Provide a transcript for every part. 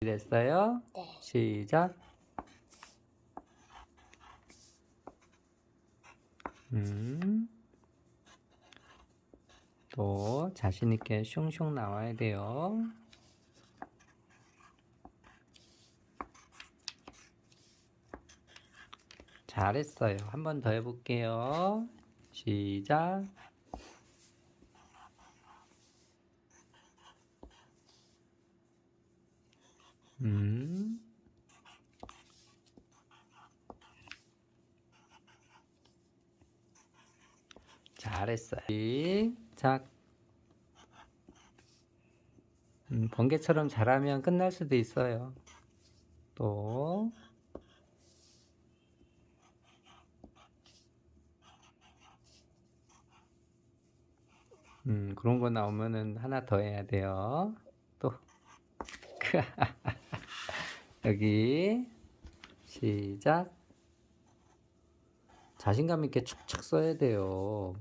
됐어요? 네. 시작. 음. 또 자신 있게 슝슝 나와야 돼요. 잘했어요. 한 번 더 해볼게요. 시작. 음. 잘했어요. 시작. 음, 번개처럼 잘하면 끝날 수도 있어요. 또. 음, 그런 거 나오면은 하나 더 해야 돼요. 또. 여기. 시작. 자신감 있게 축축 써야 돼요.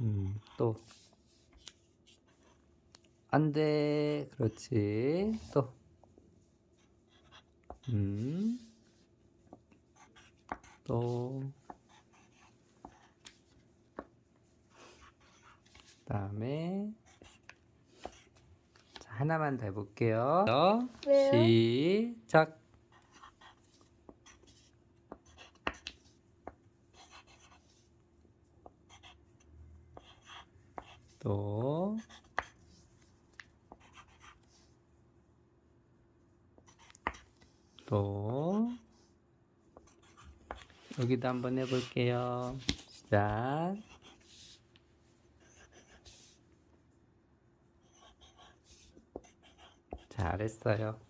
음, 또. 안 돼. 그렇지. 또. 음. 또. 다음에. 자, 하나만 더 해볼게요. 왜요? 시작. 또. 또. 여기도 한번 해볼게요. 시작. 잘했어요.